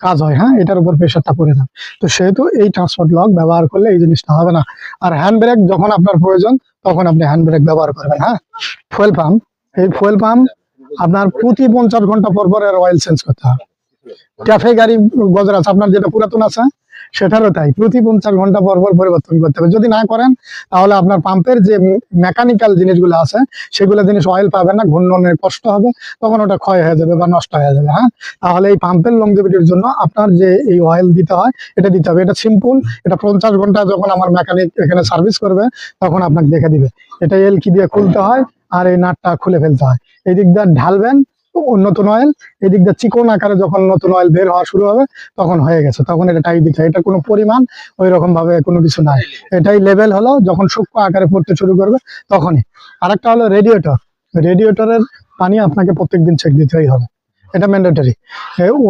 কাজ হয় হ্যাঁ? এটার উপর প্রেশারটা পড়ে থাকে। তো সেহেতু এই ট্রান্সপোর্ট লক ব্যবহার করলে এই জিনিসটা হবে না। আর হ্যান্ড ব্রেক যখন আপনার প্রয়োজন, তখন আপনি হ্যান্ড ব্রেক ব্যবহার করবেন হ্যাঁ? ফুয়েল পাম্প এই ফুয়েল পাম্প আপনার প্রতি পঞ্চাশ ঘণ্টা পর পর অয়েল চেঞ্জ করতে হবে। ট্রাফিক গাড়ি গজর আছে আপনার যেটা পুরাতন আছে সেটারও তাই। প্রতি পঞ্চাশ ঘণ্টা পর পর পরিবর্তন করতে হবে। যদি না করেন, তাহলে আপনার পাম্পের যে মেকানিক্যাল জিনিসগুলো আছে, সেগুলো জিনিস অয়েল পাবে না ঘূর্ণনের কষ্ট হবে, তখন ওটা ক্ষয় হয়ে যাবে বা নষ্ট হয়ে যাবে হ্যাঁ? তাহলে এই পাম্পের লংজিভিটির জন্য আপনার যে এই অয়েল দিতে হয়, এটা দিতে হবে। এটা সিম্পল এটা পঞ্চাশ ঘণ্টা যখন আমার মেকানিক এখানে সার্ভিস করবে, তখন আপনাকে দেখে দিবে। এটা এল কি দিয়ে খুলতে হয়, আর এই নাটটা খুলে ফেলতে হয়। এই দিক দিয়ে ঢালবেন নতুন অয়েল এই দিক দিয়ে চিকন আকারে যখন নতুন অয়েল বের হওয়া শুরু হবে তখন হয়ে গেছে। তখন এটা টাইট দিতে এটা কোনো পরিমাণ ওই রকম ভাবে কোনো কিছু নাই। এটাই লেভেল হলো যখন সূক্ষ্ম আকারে পড়তে শুরু করবে তখনই। আরেকটা হলো রেডিয়েটর রেডিয়েটরের পানি আপনাকে প্রত্যেকদিন চেক দিতেই হবে। এটা ম্যান্ডেটরি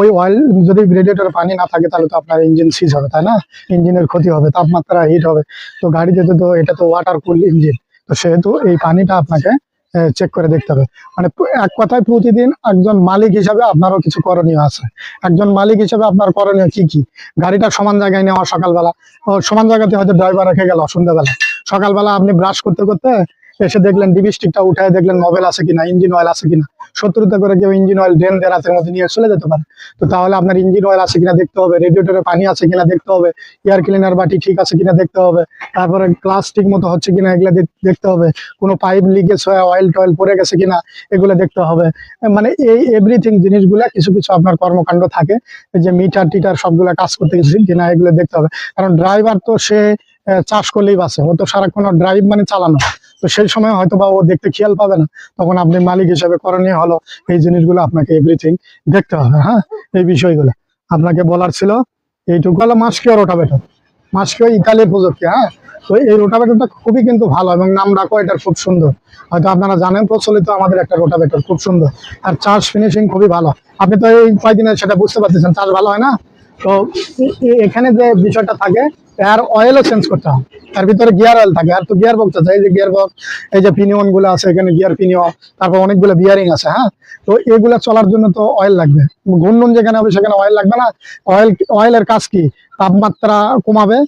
ওই অয়েল যদি রেডিয়েটরে পানি না থাকে তাহলে তো আপনার ইঞ্জিন সিজ হবে তাই না? ইঞ্জিনের ক্ষতি হবে তাপমাত্রা হিট হবে। তো গাড়িতে তো এটা তো ওয়াটার কুল ইঞ্জিন তো সেহেতু এই পানিটা আপনাকে চেক করে দেখতে হবে। মানে এক কথায় প্রতিদিন একজন মালিক হিসাবে আপনারও কিছু করণীয় আছে। একজন মালিক হিসাবে আপনার করণীয় কি কি? গাড়িটা সমান জায়গায় নেওয়া সকালবেলা। সমান জায়গাতে হয়তো ড্রাইভার রেখে গেল সন্ধ্যাবেলা। সকালবেলা আপনি ব্রাশ করতে করতে এসে দেখলেন ডিবি স্টিকটা উঠায় দেখলেন মোবাইল আছে কিনা ইঞ্জিন অয়েল আছে কিনা। শত্রুতা করে কেউ ইঞ্জিন অয়েল ড্রেন দিয়ে রাতের মধ্যে নিয়ে চলে যেতে পারে। তো তাহলে আপনার ইঞ্জিন অয়েল আছে কিনা দেখতে হবে রেডিয়েটরে পানি আছে কিনা দেখতে হবে এয়ার ক্লিনার বাটি ঠিক আছে কিনা দেখতে হবে, তারপরে গ্লাস ঠিক মতো হচ্ছে কিনা এগুলো দেখতে হবে, কোনো পাইপ লিকেজ হয়ে অয়েল টয়েল পরে গেছে কিনা এগুলো দেখতে হবে। মানে এই এভরিথিং জিনিসগুলা কিছু কিছু আপনার কর্মকাণ্ড থাকে, যে মিটার টিটার সবগুলা কাজ করতে গেছে কিনা এগুলো দেখতে হবে। কারণ ড্রাইভার তো সে চাষ করলেই বাসে ও তো সারাক্ষণ ড্রাইভ মানে চালানো। তো সেই সময় হয়তো বা ও দেখতে খেয়াল পাবে না। তখন আপনি মালিক হিসেবে করণীয় হলো এই জিনিসগুলো আপনাকে এভরিথিং দেখতে হবে হ্যাঁ? এই বিষয়গুলো। আপনাকে বলার ছিল, এইটুকু হলো মাস্কিও রোটাভেটর মাস্কিও ইতালির প্রযুক্তি হ্যাঁ? তো এই রোটাভেটরটা খুবই কিন্তু ভালো এবং নাম রাখো এটার খুব সুন্দর। হয়তো আপনারা জানেন, প্রচলিত আমাদের একটা রোটাভেটর খুব সুন্দর। আর চার্জ ফিনিশিং খুবই ভালো। আপনি তো এই কয়দিনে সেটা বুঝতে পারতেছেন চার্জ ভালো হয় না? তো এখানে যে বিষয়টা থাকে, এর অয়েলও চেঞ্জ করতে হয় তার ভিতরে গিয়ার অয়েল থাকে। আর তো গিয়ার বক্স আছে, এই যে গিয়ার বক্স এই যে পিনিয়নগুলো আছে, এখানে গিয়ার পিনিয়ন তারপর অনেকগুলো বিয়ারিং আছে হ্যাঁ? তো এগুলা চলার জন্য তো অয়েল লাগবে। ঘূর্ণন যেখানে হবে সেখানে অয়েল লাগবে না। অয়েল অয়েলের কাজ কি? তাপমাত্রা কমাবে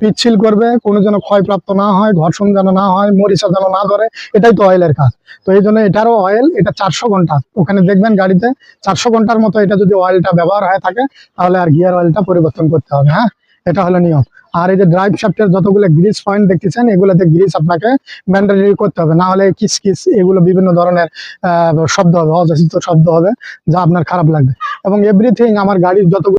পিচ্ছিল করবে, কোনো যেন ক্ষয়প্রাপ্ত না হয়, ঘর্ষণ যেন না হয়, মরিচা যেন না ধরে, এটাই তো অয়েলের কাজ। তো এই জন্য এটারও অয়েল এটা চারশো ঘণ্টা। ওখানে দেখবেন গাড়িতে চারশো ঘণ্টার মতো এটা যদি অয়েলটা ব্যবহার হয়ে থাকে, তাহলে আর গিয়ার অয়েলটা পরিবর্তন করতে হবে হ্যাঁ? এটা হলো নিয়ম। আর এই যে ড্রাইভ শ্যাফটের যতগুলো গ্রিস পয়েন্ট দেখতেছেন, এগুলোতে গ্রিস আপনাকে ম্যান্ডেটরি করতে হবে। না হলে কিস কিস এগুলো বিভিন্ন ধরনের শব্দ হবে, অযাচিত শব্দ হবে, যা আপনার খারাপ লাগবে। এবং এভরিথিং আমার গাড়ির যতগুলো